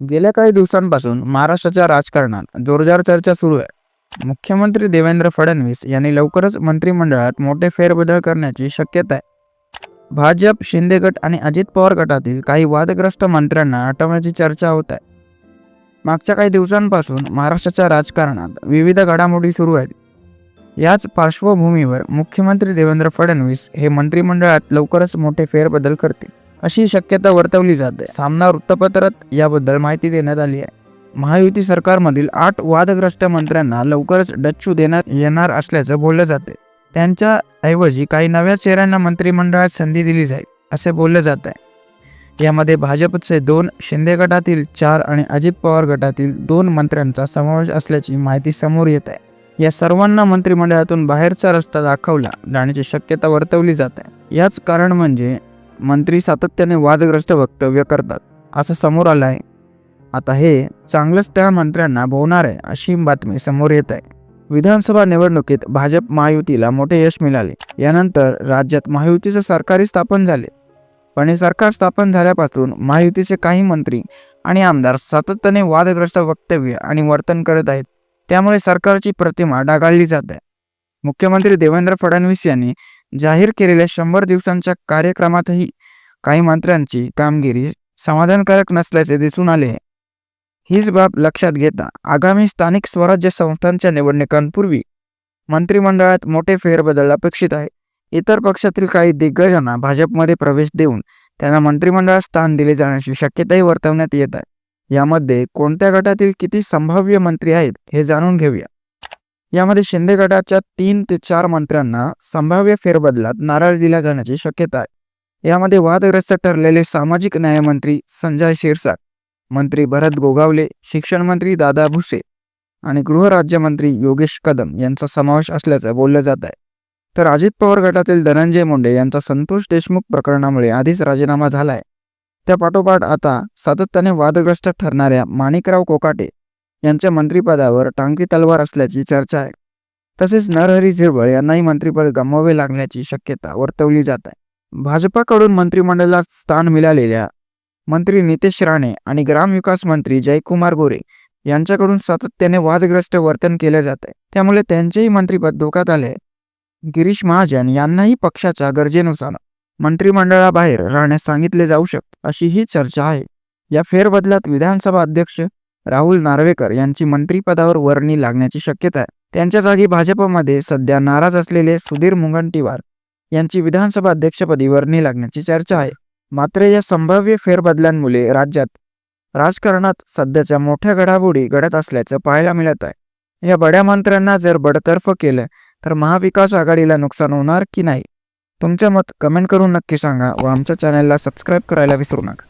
गेल्या काही दिवसांपासून महाराष्ट्राच्या राजकारणात जोरदार चर्चा सुरू आहे. मुख्यमंत्री देवेंद्र फडणवीस यांनी लवकरच मंत्रिमंडळात मोठे फेरबदल करण्याची शक्यता आहे. भाजप शिंदे गट आणि अजित पवार गटातील काही वादग्रस्त मंत्र्यांना हटवण्याची चर्चा होत आहे. मागच्या काही दिवसांपासून महाराष्ट्राच्या राजकारणात विविध घडामोडी सुरू आहेत. याच पार्श्वभूमीवर मुख्यमंत्री देवेंद्र फडणवीस हे मंत्रिमंडळात लवकरच मोठे फेरबदल करतील. अशी शक्यता वर्तवली जाते. सामना वृत्तपत्रात याबद्दल माहिती देण्यात आली आहे. महायुती सरकारमधील आठ वादग्रस्त मंत्र्यांना लवकरच डच्चू देण्यात येणार असल्याचं बोललं जाते. त्यांच्या ऐवजी काही नव्या चेहऱ्यांना मंत्रिमंडळात संधी दिली जाईल असे बोलले जात आहे. यामध्ये भाजपचे दोन शिंदे गटातील चार आणि अजित पवार गटातील दोन मंत्र्यांचा समावेश असल्याची माहिती समोर येत आहे. या सर्वांना मंत्रिमंडळातून बाहेरचा रस्ता दाखवला जाण्याची शक्यता वर्तवली जात आहे. याच कारण म्हणजे मंत्री सातत्याने वादग्रस्त वक्तव्य करतात असं समोर आलं आहे आता हे चांगलंच त्या मंत्र्यांना भोवणार आहे अशी बातमी समोर येत आहे. विधानसभा निवडणुकीत भाजप महायुतीला मोठे यश मिळाले. यानंतर राज्यात महायुतीचे सरकारही स्थापन झाले. पण हे सरकार स्थापन झाल्यापासून महायुतीचे काही मंत्री आणि आमदार सातत्याने वादग्रस्त वक्तव्य आणि वर्तन करत आहेत. त्यामुळे सरकारची प्रतिमा डागाळली जात आहे. मुख्यमंत्री देवेंद्र फडणवीस यांनी जाहीर केलेल्या शंभर दिवसांच्या कार्यक्रमातही काही मंत्र्यांची कामगिरी समाधानकारक नसल्याचे दिसून आले. आहे. हीच बाब लक्षात घेता आगामी स्थानिक स्वराज्य संस्थांच्या निवडणुकांपूर्वी मंत्रिमंडळात मोठे फेरबदल अपेक्षित आहे. इतर पक्षातील काही दिग्गजांना भाजपमध्ये प्रवेश देऊन त्यांना मंत्रिमंडळात स्थान दिले जाण्याची शक्यताही वर्तवण्यात येत आहे. यामध्ये कोणत्या गटातील किती संभाव्य मंत्री आहेत हे जाणून घेऊया. यामध्ये शिंदे गटाच्या तीन ते चार मंत्र्यांना संभाव्य फेरबदलात नारळ दिला जाण्याची शक्यता आहे. यामध्ये वादग्रस्त ठरलेले सामाजिक न्यायमंत्री संजय शिरसाट मंत्री भरत गोगावले शिक्षण मंत्री दादा भुसे आणि गृहराज्यमंत्री योगेश कदम यांचा समावेश असल्याचं बोललं जात आहे. तर अजित पवार गटातील धनंजय मुंडे यांचा संतोष देशमुख प्रकरणामुळे आधीच राजीनामा झाला आहे त्या पाठोपाठ आता सातत्याने वादग्रस्त ठरणाऱ्या माणिकराव कोकाटे यांच्या मंत्रिपदावर टांगती तलवार असल्याची चर्चा आहे. तसेच नरहरी झिरवळ यांनाही मंत्रिपद गमवावे लागण्याची शक्यता वर्तवली जात आहे. भाजपाकडून मंत्रिमंडळात स्थान मिळालेल्या मंत्री नितेश राणे आणि ग्रामविकास मंत्री जयकुमार गोरे यांच्याकडून सातत्याने वादग्रस्त वर्तन केले जात आहे. त्यामुळे त्यांचेही मंत्रिपद धोक्यात आले गिरीश महाजन यांनाही पक्षाच्या गरजेनुसार मंत्रिमंडळाबाहेर राहण्यास सांगितले जाऊ शकते अशी ही चर्चा आहे. या फेरबदलात विधानसभा अध्यक्ष राहुल नार्वेकर यांची मंत्रिपदावर वर्णी लागण्याची शक्यता आहे. त्यांच्या जागी भाजपमध्ये सध्या नाराज असलेले सुधीर मुनगंटीवार यांची विधानसभा अध्यक्षपदी वर्णी लागण्याची चर्चा आहे. मात्र या संभाव्य फेरबदलांमुळे राज्यात राजकारणात सध्याच्या मोठ्या घडामोडी घडत असल्याचं पाहायला मिळत आहे. या बड्या मंत्र्यांना जर बडतर्फ केलं तर महाविकास आघाडीला नुकसान होणार की नाही? तुमचं मत कमेंट करून नक्की सांगा व आमच्या चॅनलला सबस्क्राईब करायला विसरू नका.